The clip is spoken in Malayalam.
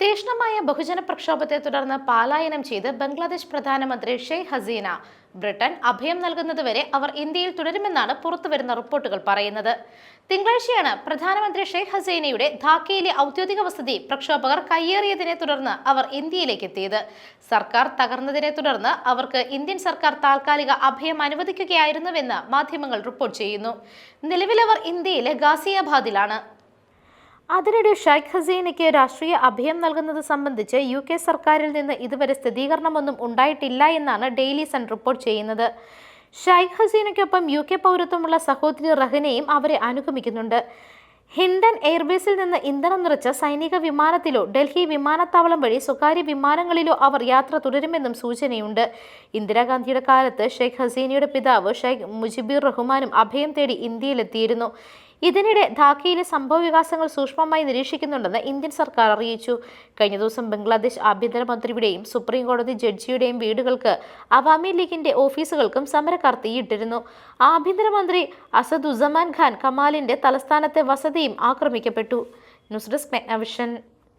തീക്ഷ്ണമായ ബഹുജന പ്രക്ഷോഭത്തെ തുടർന്ന് പലായനം ചെയ്ത് ബംഗ്ലാദേശ് പ്രധാനമന്ത്രി ഷെയ്ഖ് ഹസീന. ബ്രിട്ടൻ അഭയം നൽകുന്നതുവരെ അവർ ഇന്ത്യയിൽ തുടരുമെന്നാണ് പുറത്തുവരുന്ന റിപ്പോർട്ടുകൾ പറയുന്നത്. തിങ്കളാഴ്ചയാണ് പ്രധാനമന്ത്രി ഷെയ്ഖ് ഹസീനയുടെ ധാക്കയിലെ ഔദ്യോഗിക വസതി പ്രക്ഷോഭകർ കയ്യേറിയതിനെ തുടർന്ന് അവർ ഇന്ത്യയിലേക്ക് എത്തിയത്. സർക്കാർ തകർന്നതിനെ തുടർന്ന് അവർക്ക് ഇന്ത്യൻ സർക്കാർ താൽക്കാലിക അഭയം അനുവദിക്കുകയായിരുന്നുവെന്ന് മാധ്യമങ്ങൾ റിപ്പോർട്ട് ചെയ്യുന്നു. നിലവിലവർ ഇന്ത്യയിലെ ഗാസിയാബാദിലാണ്. അതിനിടെ ഷെയ്ഖ് ഹസീനയ്ക്ക് രാഷ്ട്രീയ അഭയം നൽകുന്നത് സംബന്ധിച്ച് യു കെ സർക്കാരിൽ നിന്ന് ഇതുവരെ സ്ഥിരീകരണമൊന്നും ഉണ്ടായിട്ടില്ല എന്നാണ് ഡെയിലി സൺ റിപ്പോർട്ട് ചെയ്യുന്നത്. ഷെയ്ഖ് ഹസീനയ്ക്കൊപ്പം യു കെ പൗരത്വമുള്ള സഹോദരി റഹ്നയും അവരെ അനുഗമിക്കുന്നുണ്ട്. ഹിൻഡൻ എയർബേസിൽ നിന്ന് ഇന്ധനം നിറച്ച സൈനിക വിമാനത്തിലോ ഡൽഹി വിമാനത്താവളം വഴി സ്വകാര്യ വിമാനങ്ങളിലോ അവർ യാത്ര തുടരുമെന്നും സൂചനയുണ്ട്. ഇന്ദിരാഗാന്ധിയുടെ കാലത്ത് ഷെയ്ഖ് ഹസീനയുടെ പിതാവ് ഷെയ്ഖ് മുജിബുർ റഹ്മാനും അഭയം തേടി ഇന്ത്യയിലെത്തിയിരുന്നു. ഇതിനിടെ ധാക്കയിലെ സംഭവ വികാസങ്ങൾ സൂക്ഷ്മമായി നിരീക്ഷിക്കുന്നുണ്ടെന്ന് ഇന്ത്യൻ സർക്കാർ അറിയിച്ചു. കഴിഞ്ഞ ദിവസം ബംഗ്ലാദേശ് ആഭ്യന്തരമന്ത്രിയുടെയും സുപ്രീം കോടതി ജഡ്ജിയുടെയും വീടുകൾക്ക് അവാമി ലീഗിന്റെ ഓഫീസുകൾക്കും സമരക്കാർ തീയിട്ടിരുന്നു ആഭ്യന്തരമന്ത്രി അസദുസമാൻ ഖാൻ കമാലിന്റെ തലസ്ഥാനത്തെ വസതിയും ആക്രമിക്കപ്പെട്ടു. News desk മെഗ്നവിഷൻ.